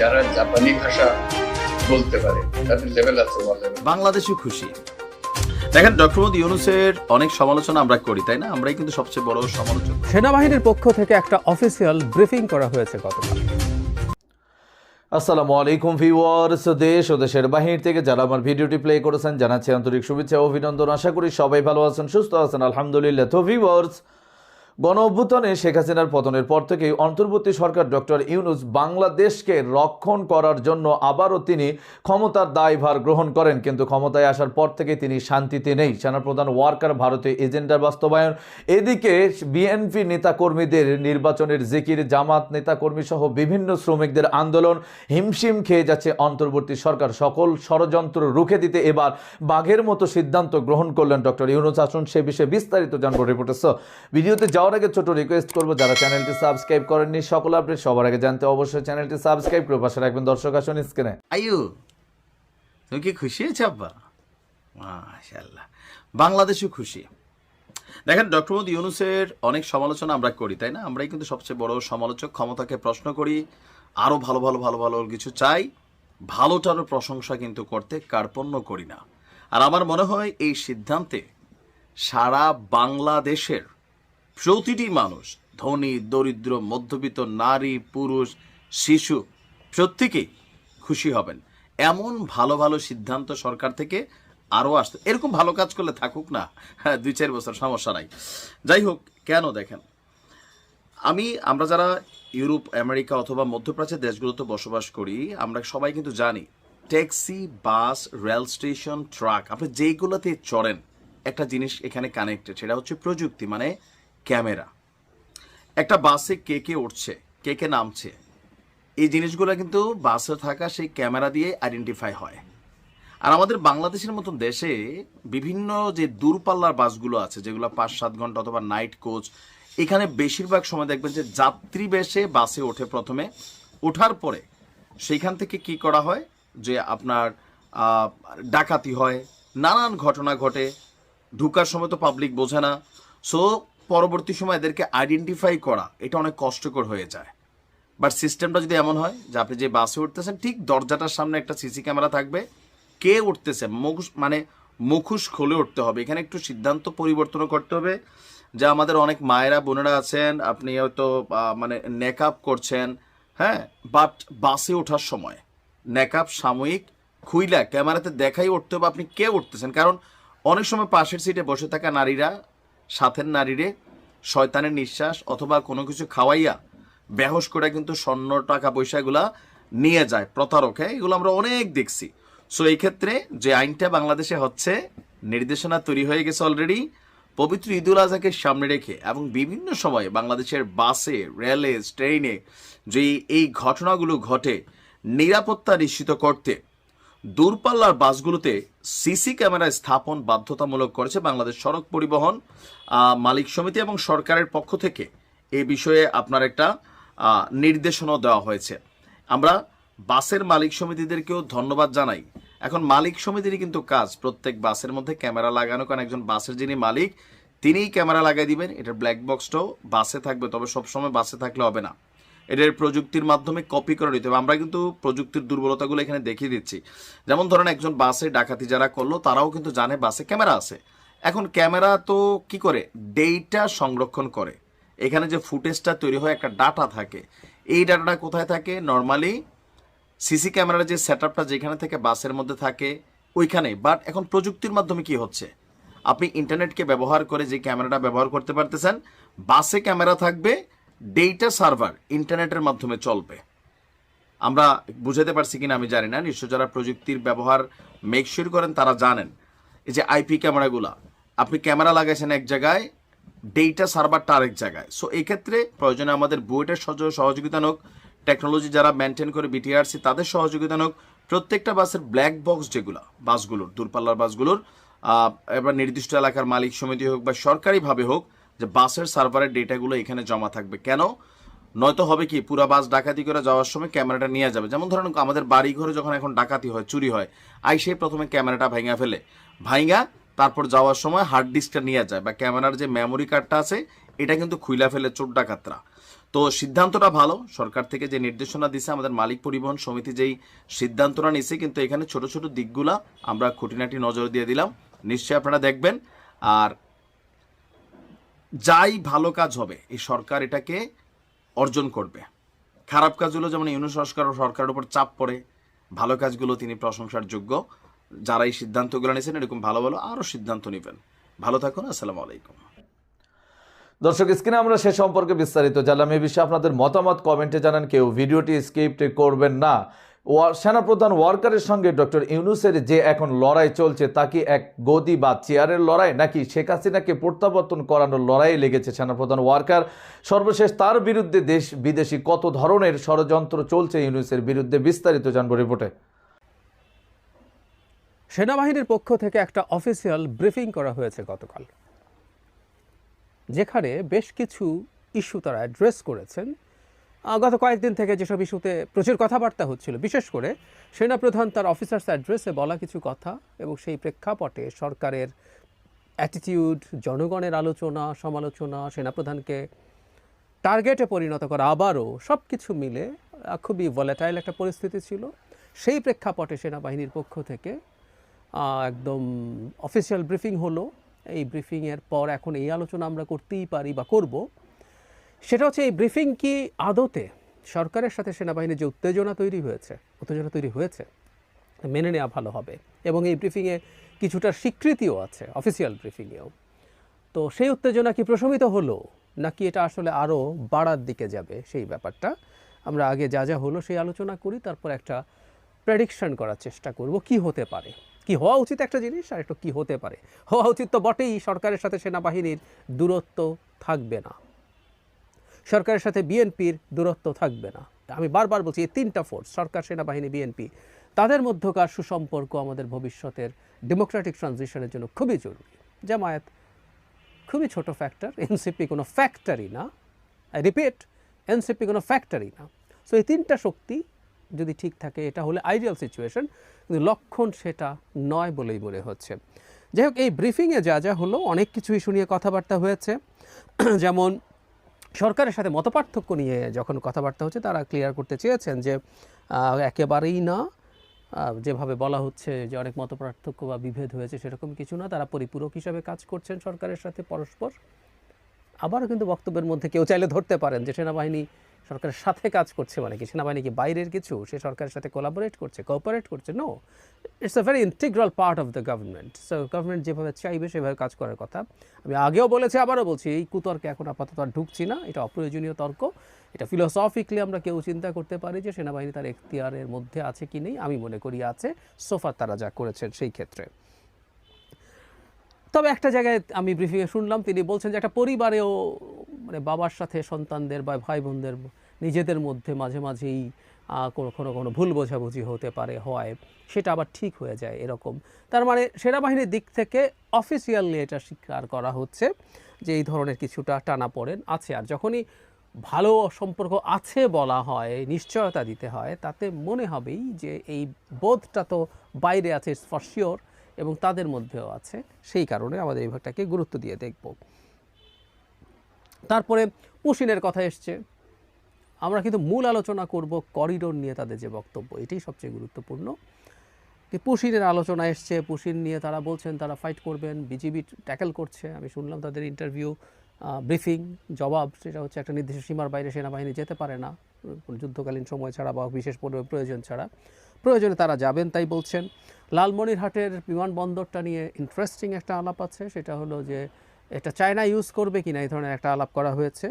যারা জাপানি ভাষা বলতে পারে তাদের লেভেল আছে বাংলাদেশও খুশি। দেখেন ডক্টর মোদী ইউনুসের অনেক সমালোচনা আমরা করি তাই না? আমরাই কিন্তু সবচেয়ে বড় সমালোচক। সেনাবাহিনীর পক্ষ থেকে একটা অফিসিয়াল ব্রিফিং করা হয়েছে গতকাল। আসসালামু আলাইকুম ভিউয়ার্স দেশ ও দেশের বাহির থেকে যারা আমার ভিডিওটি প্লে করেছেন জানাচ্ছি আন্তরিক শুভেচ্ছা ও অভিনন্দন। আশা করি সবাই ভালো আছেন সুস্থ আছেন। আলহামদুলিল্লাহ। তো ভিউয়ার্স গণ অভ্যুত্থানে শেখ হাসিনার পতনের পর থেকেই অন্তর্বর্তী সরকার ডক্টর ইউনুস বাংলাদেশকে রক্ষণ করার জন্য আবারও তিনি ক্ষমতার দায়ভার গ্রহণ করেন। কিন্তু ক্ষমতায় আসার পর থেকে তিনি শান্তিতে নেই। সেনাপ্রধান ওয়ার্কার ভারতীয় এজেন্ডার বাস্তবায়ন। এদিকে বিএনপি নেতাকর্মীদের নির্বাচনের জিকির, জামাত নেতাকর্মী সহ বিভিন্ন শ্রমিকদের আন্দোলন হিমশিম খেয়ে যাচ্ছে অন্তর্বর্তী সরকার। সকল ষড়যন্ত্র রুখে দিতে এবার বাঘের মতো সিদ্ধান্ত গ্রহণ করলেন ডক্টর ইউনুস। আসুন সে বিষয়ে বিস্তারিত জানব রিপোর্টার ভিডিওতে যাওয়ার আগে ছোট রিকোয়েস্ট করব, যারা চ্যানেলটি সাবস্ক্রাইব করেননি, সকল আপডেট সবার আগে জানতে অবশ্যই চ্যানেলটি সাবস্ক্রাইব করে পাশে রাখবেন। দর্শক, আসুন স্ক্রিনে আয়ু তুমি কি খুশি হয়েছে আব্বা? মাশাল্লাহ বাংলাদেশও খুশি। দেখেন, ডক্টর মোদী ইউনুসের অনেক সমালোচনা আমরা করি, তাই না? আমরাই কিন্তু সবচেয়ে বড় সমালোচক, ক্ষমতাকে প্রশ্ন করি, আরও ভালো ভালো ভালো ভালো কিছু চাই, ভালোটারও প্রশংসা কিন্তু করতে কার্পণ্য করি না। আর আমার মনে হয় এই সিদ্ধান্তে সারা বাংলাদেশের প্রতিটি মানুষ, ধনী, দরিদ্র, মধ্যবিত্ত, নারী, পুরুষ, শিশু প্রত্যেকেই খুশি হবেন। এমন ভালো ভালো সিদ্ধান্ত সরকার থেকে আরও আসতে এরকম ভালো কাজ করলে থাকুক না। হ্যাঁ দুই চার বছর সমস্যা নাই। যাই হোক, কেন দেখেন? আমি, আমরা যারা ইউরোপ, আমেরিকা অথবা মধ্যপ্রাচ্যের দেশগুলোতে বসবাস করি, আমরা সবাই কিন্তু জানি, taxi, bus, rail station, truck, আপনি যেইগুলোতে চড়েন, একটা জিনিস এখানে কানেক্টেড সেটা হচ্ছে প্রযুক্তি। মানে ক্যামেরা। একটা বাসে কে কে উঠছে, কে কে নামছে, এই জিনিসগুলো কিন্তু বাসে থাকা সেই ক্যামেরা দিয়ে আইডেন্টিফাই হয়। আর আমাদের বাংলাদেশের মতন দেশে বিভিন্ন যে দূরপাল্লার বাসগুলো আছে, যেগুলো পাঁচ, সাত ঘণ্টা অথবা নাইট কোচ এখানে বেশিরভাগ সময় দেখবেন যে যাত্রী বেশে বাসে ওঠে প্রথমে। ওঠার পরে সেইখান থেকে কি করা হয় যে আপনার ডাকাতি হয়, নানান ঘটনা ঘটে, ঢুকার সময় তো পাবলিক বোঝে না। সো পরবর্তী সময় এদেরকে আইডেন্টিফাই করা, এটা অনেক কষ্টকর হয়ে যায়। বাট সিস্টেমটা যদি এমন হয় যে আপনি যে বাসে উঠতেছেন, ঠিক দরজাটার সামনে একটা সিসি ক্যামেরা থাকবে, কে উঠতেছে? মুখোশ মানে মুখোশ খুলে উঠতে হবে। এখানে একটু সিদ্ধান্ত পরিবর্তনও করতে হবে। যে আমাদের অনেক মায়েরা, বোনেরা আছেন, আপনি হয়তো মানে নেকআপ করছেন হ্যাঁ? বাট বাসে ওঠার সময় নেকআপ সাময়িক খুইলা ক্যামেরাতে দেখাই উঠতে হবে আপনি কে উঠতেছেন। কারণ অনেক সময় পাশের সিটে বসে থাকা নারীরা সাথের নারীরে শয়তানের নিঃশ্বাস অথবা কোনো কিছু খাওয়াইয়া বেহস করে কিন্তু স্বর্ণ টাকা পয়সাগুলা নিয়ে যায়, প্রতারক হ্যাঁ? এগুলো আমরা অনেক দেখছি। সো এই ক্ষেত্রে যে আইনটা বাংলাদেশে হচ্ছে, নির্দেশনা তৈরি হয়ে গেছে অলরেডি পবিত্র ঈদুল আজহাকে সামনে রেখে এবং বিভিন্ন সময়ে বাংলাদেশের বাসে, রেলে, ট্রেনে যে এই ঘটনাগুলো ঘটে, নিরাপত্তা নিশ্চিত করতে দূরপাল্লার বাসগুলোতে সিসি ক্যামেরা স্থাপন বাধ্যতামূলক করেছে বাংলাদেশ সড়ক পরিবহন মালিক সমিতি এবং সরকারের পক্ষ থেকে এ বিষয়ে আপনার একটা নির্দেশনাও দেওয়া হয়েছে। আমরা বাসের মালিক সমিতিদেরকেও ধন্যবাদ জানাই। এখন মালিক সমিতিরই কিন্তু কাজ, প্রত্যেক বাসের মধ্যে ক্যামেরা লাগানো, কারণ একজন বাসের যিনি মালিক, তিনিই ক্যামেরা লাগাই দিবেন, এটার ব্ল্যাক বক্সটাও বাসে থাকবে, তবে সবসময় বাসে থাকলে হবে না। এটার প্রযুক্তির মাধ্যমে কপি করে নিতে হবে। আমরা কিন্তু প্রযুক্তির দুর্বলতাগুলো এখানে দেখিয়ে দিচ্ছি। যেমন ধরেন একজন বাসে ডাকাতি যারা করল, তারাও কিন্তু জানে বাসে ক্যামেরা আছে। এখন ক্যামেরা তো কি করে? ডেটা সংরক্ষণ করে। এখানে যে ফুটেজটা তৈরি হয়, একটা ডাটা থাকে। এই ডাটাটা কোথায় থাকে? নর্মালি সিসি ক্যামেরার যে সেট আপটা যেখানে থেকে বাসের মধ্যে থাকে, ওইখানে। বাট এখন প্রযুক্তির মাধ্যমে কি হচ্ছে? আপনি ইন্টারনেটকে ব্যবহার করে যে ক্যামেরাটা ব্যবহার করতে পারতেছেন, বাসে ক্যামেরা থাকবে ডেটা সার্ভার ইন্টারনেটের মাধ্যমে চলবে। আমরা বুঝাতে পারছি কিনা আমি জানি না, নিশ্চয় যারা প্রযুক্তির ব্যবহার মেকশিওর করেন তারা জানেন। এই যে আইপি ক্যামেরাগুলা, আপনি ক্যামেরা লাগাইছেন এক জায়গায় ডেটা সার্ভারটা আরেক জায়গায়। সো এই ক্ষেত্রে প্রয়োজনে আমাদের বুয়েটের সহযোগিতা হোক টেকনোলজি যারা মেনটেন করে বিটিআরসি তাদের সহযোগিতা হোক প্রত্যেকটা বাসের ব্ল্যাক বক্স যেগুলো, বাসগুলোর, দূরপাল্লার বাসগুলোর এবার নির্দিষ্ট এলাকার মালিক সমিতি হোক বা সরকারিভাবে হোক যে বাসের সার্ভারের ডেটাগুলো এখানে জমা থাকবে। কেন? নয়তো হবে কি, পুরা বাস ডাকাতি করে যাওয়ার সময় ক্যামেরাটা নিয়ে যাবে। যেমন ধরেন, আমাদের বাড়ি ঘরে যখন এখন ডাকাতি হয়, চুরি হয়, আই সেই প্রথমে ক্যামেরাটা ভাঙা ফেলে। ভাঙা তারপর যাওয়ার সময় হার্ড ডিস্কটা নিয়ে যায় বা ক্যামেরার যে মেমোরি কার্ডটা আছে, এটা কিন্তু খুইলা ফেলে চোর ডাকাতরা। তো সিদ্ধান্তটা ভালো, সরকার থেকে যে নির্দেশনা দিছে, আমাদের মালিক পরিবহন সমিতি যেই সিদ্ধান্তটা নিছে, কিন্তু এখানে ছোট ছোট দিকগুলা আমরা খুঁটিনাটি নজর দিয়ে দিলাম। নিশ্চয়ই আপনারা দেখবেন। আর যাই ভালো কাজ হবে, এই সরকার এটাকে অর্জন করবে। খারাপ কাজগুলো যেমন ইউনু সংস্কার ও সরকারের উপর চাপ পড়ে, ভালো কাজগুলো তিনি প্রশংসার যোগ্য। যারা এই সিদ্ধান্তগুলো নিয়েছেন, এরকম ভালো ভালো আরও সিদ্ধান্ত নেবেন। ভালো থাকুন, আসসালামু আলাইকুম। দর্শক, স্ক্রিনে আমরা সে সম্পর্কে বিস্তারিত জানলাম। এই বিষয়ে আপনাদের মতামত কমেন্টে জানান। কেউ ভিডিওটি স্কিপ্ট করবেন না। সেনাপ্রধান ওয়ার্কারের সঙ্গে ডক্টর ইউনুসের যে এখন লড়াই চলছে, তা কি এক গদি বা চেয়ারের লড়াই? নাকি শেখ হাসিনাকে প্রত্যাবর্তন করানোর লড়াই লেগেছে সেনাপ্রধান ওয়ার্কার? সর্বশেষ তার বিরুদ্ধে দেশ বিদেশি কত ধরনের ষড়যন্ত্র চলছে ইউনুসের বিরুদ্ধে বিস্তারিত জানব রিপোর্টে। সেনাবাহিনীর পক্ষ থেকে একটা অফিসিয়াল ব্রিফিং করা হয়েছে গতকাল, যেখানে বেশ কিছু ইস্যু তারা অ্যাড্রেস করেছেন। গত কয়েকদিন থেকে যেসব ইস্যুতে প্রচুর কথাবার্তা হচ্ছিল, বিশেষ করে সেনাপ্রধান তার অফিসার্স অ্যাড্রেসে বলা কিছু কথা এবং সেই প্রেক্ষাপটে সরকারের অ্যাটিটিউড জনগণের আলোচনা, সমালোচনা, সেনাপ্রধানকে টার্গেটে পরিণত করা আবারও সব কিছু মিলে খুবই ভলেটাইল একটা পরিস্থিতি ছিল। সেই প্রেক্ষাপটে সেনাবাহিনীর পক্ষ থেকে একদম অফিসিয়াল ব্রিফিং হলো। এই ব্রিফিংয়ের পর এখন এই আলোচনা আমরা করতেই পারি বা করব। সেটা হচ্ছে এই ব্রিফিং কি আদতে সরকারের সাথে সেনাবাহিনীর যে উত্তেজনা তৈরি হয়েছে, উত্তেজনা তৈরি হয়েছে, মেনে নেওয়া ভালো হবে। এবং এই ব্রিফিংয়ে কিছুটা স্বীকৃতিও আছে অফিসিয়াল ব্রিফিংয়েও। তো সেই উত্তেজনা কি প্রশমিত হলো, নাকি এটা আসলে আরও বাড়ার দিকে যাবে, সেই ব্যাপারটা আমরা আগে যা যা হলো সেই আলোচনা করি, তারপর একটা প্রেডিকশন করার চেষ্টা করব, কি হতে পারে। কি হওয়া উচিত একটা জিনিস, আর একটু কী হতে পারে। হওয়া উচিত তো বটেই, সরকারের সাথে সেনাবাহিনীর দূরত্ব থাকবে না। সরকারের সাথে বিএনপির দূরত্ব থাকবে না। আমি বারবার বলছি, এই তিনটা ফোর্স সরকার, সেনাবাহিনী, বিএনপি, তাদের মধ্যকার সুসম্পর্ক আমাদের ভবিষ্যতের ডেমোক্রেটিক ট্রানজিশনের জন্য খুবই জরুরি। জামায়াত খুবই ছোট ফ্যাক্টর এনসিপি কোনো ফ্যাক্টরি না। আই রিপিট এনসিপি কোনো ফ্যাক্টরি না। সো এই তিনটা শক্তি যদি ঠিক থাকে, এটা হলে আইডিয়াল সিচুয়েশন কিন্তু লক্ষণ সেটা নয় বলেই মনে হচ্ছে। যাই হোক, এই ব্রিফিংয়ে যা যা হলো, অনেক কিছু ইস্যু নিয়ে কথাবার্তা হয়েছে। যেমন সরকারের সাথে মতপার্থক্য নিয়ে যখন কথাবার্তা হচ্ছে, তারা ক্লিয়ার করতে চেয়েছেন যে একেবারেই না। যেভাবে বলা হচ্ছে যে, অনেক মতপার্থক্য বা বিভেদ হয়েছে সেরকম কিছু না। তারা পরিপূরক হিসাবে কাজ করছেন সরকারের সাথে পরস্পর। আবারও কিন্তু বক্তব্যের মধ্যে কেউ চাইলে ধরতে পারেন যে, সেনাবাহিনী সরকারের সাথে কাজ করছে মানে কি? সেনাবাহিনী কি বাইরের কিছু? সে সরকারের সাথে কোলাবোরেট করছে? কোঅপারেট করছে? No it's a very integral part of the government so government যেভাবে চাইবে, সেভাবে কাজ করার কথা। আমি আগেও বলেছি, আবারও বলছি, এই কুতর্কে এখন আপাতত আর ঢুকছি না। এটা অপ্রয়োজনীয় তর্ক। এটা ফিলোসফিকলি আমরা কেউ চিন্তা করতে পারি যে, সেনাবাহিনী তার এখতিয়ারের মধ্যে আছে কি নেই। আমি মনে করি আছে। সোফার তারা যা করেছেন সেই ক্ষেত্রে। তবে একটা জায়গায় আমি ব্রিফিংয়ে শুনলাম, তিনি বলছেন যে একটা পরিবারেও মানে বাবার সাথে সন্তানদের বা ভাই বোনদের নিজেদের মধ্যে মাঝে মাঝেই কোনো কোনো কোনো ভুল বোঝাবুঝি হতে পারে, হয়, সেটা আবার ঠিক হয়ে যায় এরকম। তার মানে সেনাবাহিনীর দিক থেকে অফিসিয়ালি এটা স্বীকার করা হচ্ছে যে এই ধরনের কিছুটা টানা পড়েন, আছে। আর যখনই ভালো সম্পর্ক আছে বলা হয়, নিশ্চয়তা দিতে হয়, তাতে মনে হবেই যে এই বোধটা তো বাইরে আছে ফর শিওর এবং তাদের মধ্যেও আছে। সেই কারণে আমাদের এই ভাগটাকে গুরুত্ব দিয়ে দেখব। তারপরে পুশিনের কথা এসছে। আমরা কিন্তু মূল আলোচনা করব করিডোর নিয়ে তাদের যে বক্তব্য, এটাই সবচেয়ে গুরুত্বপূর্ণ। কি পুশিনের আলোচনা এসছে, পুশিন নিয়ে তারা বলছেন, তারা ফাইট করবেন, বিজিবি ট্যাকেল করছে। আমি শুনলাম তাদের ইন্টারভিউ ব্রিফিং জবাব, সেটা হচ্ছে একটা নির্দিষ্ট সীমার বাইরে সেনাবাহিনী যেতে পারে না। যুদ্ধকালীন সময় ছাড়া বা বিশেষ পরি- প্রয়োজন ছাড়া। প্রয়োজনে তারা যাবেন, তাই বলছেন। লালমনিরহাটের বিমানবন্দরটা নিয়ে ইন্টারেস্টিং একটা আলাপ আছে। সেটা হলো যে, এটা চায়না ইউজ করবে কিনা, এই ধরনের একটা আলাপ করা হয়েছে।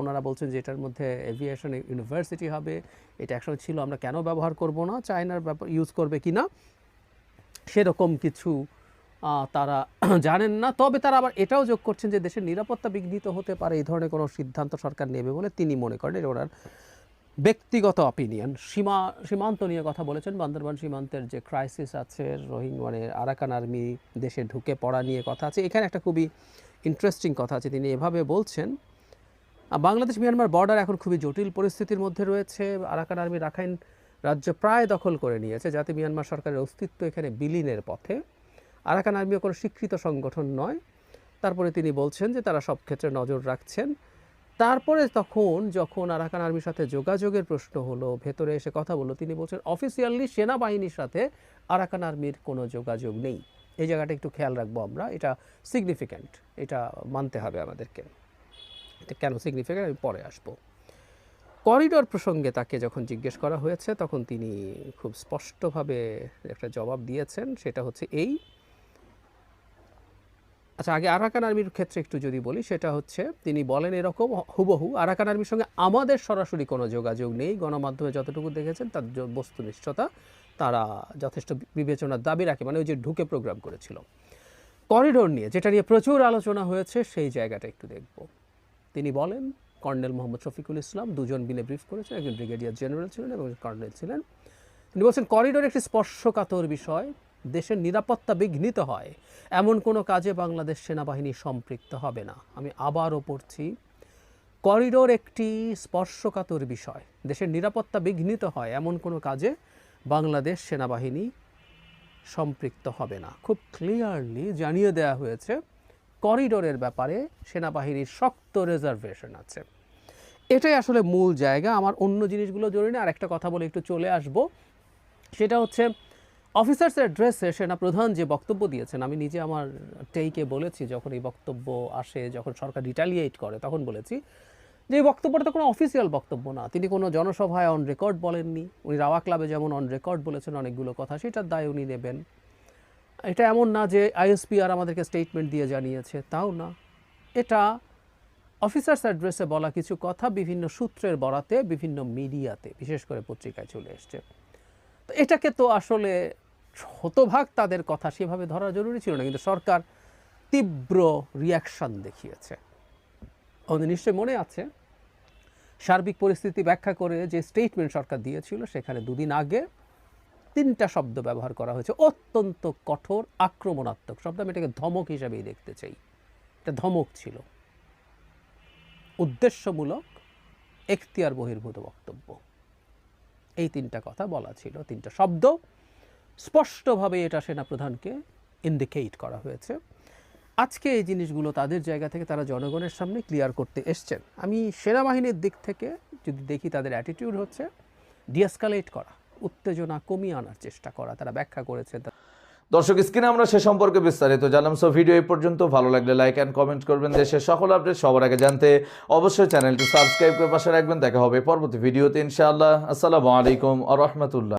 ওনারা বলছেন যে, এটার মধ্যে এভিয়েশন ইউনিভার্সিটি হবে। এটা একসময় ছিল, আমরা কেন ব্যবহার করব না? চায়নার ব্যাপার ইউজ করবে কি না সেরকম কিছু তারা জানেন না। তবে তারা আবার এটাও যোগ করছেন যে, দেশের নিরাপত্তা বিঘ্নিত হতে পারে, এই ধরনের কোনো সিদ্ধান্ত সরকার নেবে বলে তিনি মনে করেন। এটা ওনার ব্যক্তিগত অপিনিয়ন সীমা, সীমান্ত নিয়ে কথা বলেছেন বান্দরবান সীমান্তের যে ক্রাইসিস আছে রোহিঙ্গা আরাকান আর্মি দেশে ঢুকে পড়া নিয়ে কথা আছে। এখানে একটা খুবই ইন্টারেস্টিং কথা আছে, তিনি এভাবে বলছেন বাংলাদেশ মিয়ানমার বর্ডার এখন খুবই জটিল পরিস্থিতির মধ্যে রয়েছে। আরাকান আর্মি রাখাইন রাজ্য প্রায় দখল করে নিয়েছে, যাতে মিয়ানমার সরকারের অস্তিত্ব এখানে বিলীনের পথে। আরাকান আর্মিও কোনো স্বীকৃত সংগঠন নয়। তারপরে তিনি বলছেন যে তারা সব ক্ষেত্রে নজর রাখছেন। তারপরে তখন যখন আরাকান আর্মির সাথে যোগাযোগের প্রশ্ন হলো, ভেতরে এসে কথা বলল, তিনি বলছেন অফিসিয়ালি সেনাবাহিনীর সাথে আরাকান আর্মির কোনো যোগাযোগ নেই। এই জায়গাটা একটু খেয়াল রাখব আমরা, এটা সিগনিফিক্যান্ট এটা মানতে হবে আমাদেরকে। এটা কেন সিগনিফিক্যান্ট আমি পরে আসব। করিডোর প্রসঙ্গে তাকে যখন জিজ্ঞেস করা হয়েছে, তখন তিনি খুব স্পষ্টভাবে একটা জবাব দিয়েছেন, সেটা হচ্ছে এই আচ্ছা আগে আরাকান আর্মির ক্ষেত্রে একটু যদি বলি, সেটা হচ্ছে তিনি বলেন এরকম হুবহু আরাকান আর্মির সঙ্গে আমাদের সরাসরি কোনো যোগাযোগ নেই। গণমাধ্যমে যতটুকু দেখেছেন, তার বস্তুনিষ্ঠতা তারা যথেষ্ট বিবেচনার দাবি রাখে। মানে ওই যে ঢুকে প্রোগ্রাম করেছিল। করিডোর নিয়ে, যেটা নিয়ে প্রচুর আলোচনা হয়েছে, সেই জায়গাটা একটু দেখব। তিনি বলেন, কর্নেল মোহাম্মদ শফিকুল ইসলাম দুজন মিলে ব্রিফ করেছেন, একজন ব্রিগেডিয়ার জেনারেল ছিলেন এবং কর্নেল ছিলেন। তিনি বলছেন, করিডোর একটি স্পর্শকাতর বিষয়। দেশের নিরাপত্তা বিঘ্নিত হয়। এমন কোনো কাজে বাংলাদেশ সেনাবাহিনী সম্পৃক্ত হবে না। আমি আবারও পড়ছি, করিডোর একটি স্পর্শকাতর বিষয়। দেশের নিরাপত্তা বিঘ্নিত হয়, এমন কোনো কাজে বাংলাদেশ সেনাবাহিনী সম্পৃক্ত হবে না। খুব ক্লিয়ারলি জানিয়ে দেওয়া হয়েছে, করিডোরের ব্যাপারে সেনাবাহিনীর শক্ত রিজার্ভেশন আছে। এটাই আসলে মূল জায়গা। আমার অন্য জিনিসগুলো জরুরি না। আর একটা কথা বলে একটু চলে আসব। সেটা হচ্ছে অফিসার্স অ্যাড্রেসে সেনা প্রধান যে বক্তব্য দিয়েছেন, আমি নিজে আমার টেইকে বলেছি, যখন এই বক্তব্য আসে, যখন সরকার রিটালিয়েট করে, তখন বলেছি যে এই বক্তব্যটা তো কোনো অফিসিয়াল বক্তব্য না। তিনি কোনো জনসভায় অন রেকর্ড বলেননি। উনি রাওয়া ক্লাবে যেমন অন রেকর্ড বলেছেন অনেকগুলো কথা, সেটার দায় উনি নেবেন। এটা এমন না যে আইএসপি আর আমাদেরকে স্টেটমেন্ট দিয়ে জানিয়েছে, তাও না। এটা অফিসার্স অ্যাড্রেসে বলা কিছু কথা বিভিন্ন সূত্রের বরাতে, বিভিন্ন মিডিয়াতে, বিশেষ করে পত্রিকায় চলে এসছে। তো এটাকে তো আসলে শতভাগ তাদের কথা সেভাবে ধরা জরুরি ছিল না, কিন্তু সরকার তীব্র রিয়াকশন দেখিয়েছে। আমাদের নিশ্চয়ই মনে আছে, সার্বিক পরিস্থিতি ব্যাখ্যা করে যে স্টেটমেন্ট সরকার দিয়েছিল, সেখানে দুদিন আগে তিনটা শব্দ ব্যবহার করা হয়েছে। অত্যন্ত কঠোর, আক্রমণাত্মক শব্দ, আমি এটাকে ধমক হিসাবেই দেখতে চাই। এটা ধমক ছিল। উদ্দেশ্যমূলক, এখতিয়ার বহির্ভূত বক্তব্য। এই তিনটা কথা বলা ছিল, তিনটা শব্দ স্পষ্টভাবে এটা সেনাপ্রধানকে ইন্ডিকেট করা হয়েছে। আজকে এই জিনিসগুলো তাদের জায়গা থেকে তারা জনগণের সামনে ক্লিয়ার করতে এসছেন। আমি সেনাবাহিনীর দিক থেকে যদি দেখি তাদের অ্যাটিটিউড হচ্ছে ডিএসকালেট করা, উত্তেজনা কমিয়ে আনার চেষ্টা করা, তারা ব্যাখ্যা করেছেন দর্শক, স্ক্রিনে আমরা সে সম্পর্কে বিস্তারিত জানলাম সো ভিডিও এই পর্যন্ত। ভালো লাগলে লাইক অ্যান্ড কমেন্ট করবেন। দেশের সকল আপডেট সবার আগে জানতে অবশ্যই চ্যানেলটি সাবস্ক্রাইব করে পাশে রাখবেন। দেখা হবে পরবর্তী ভিডিওতে ইনশাআল্লাহ। আসসালামু আলাইকুম আ রহমতুল্লাহ।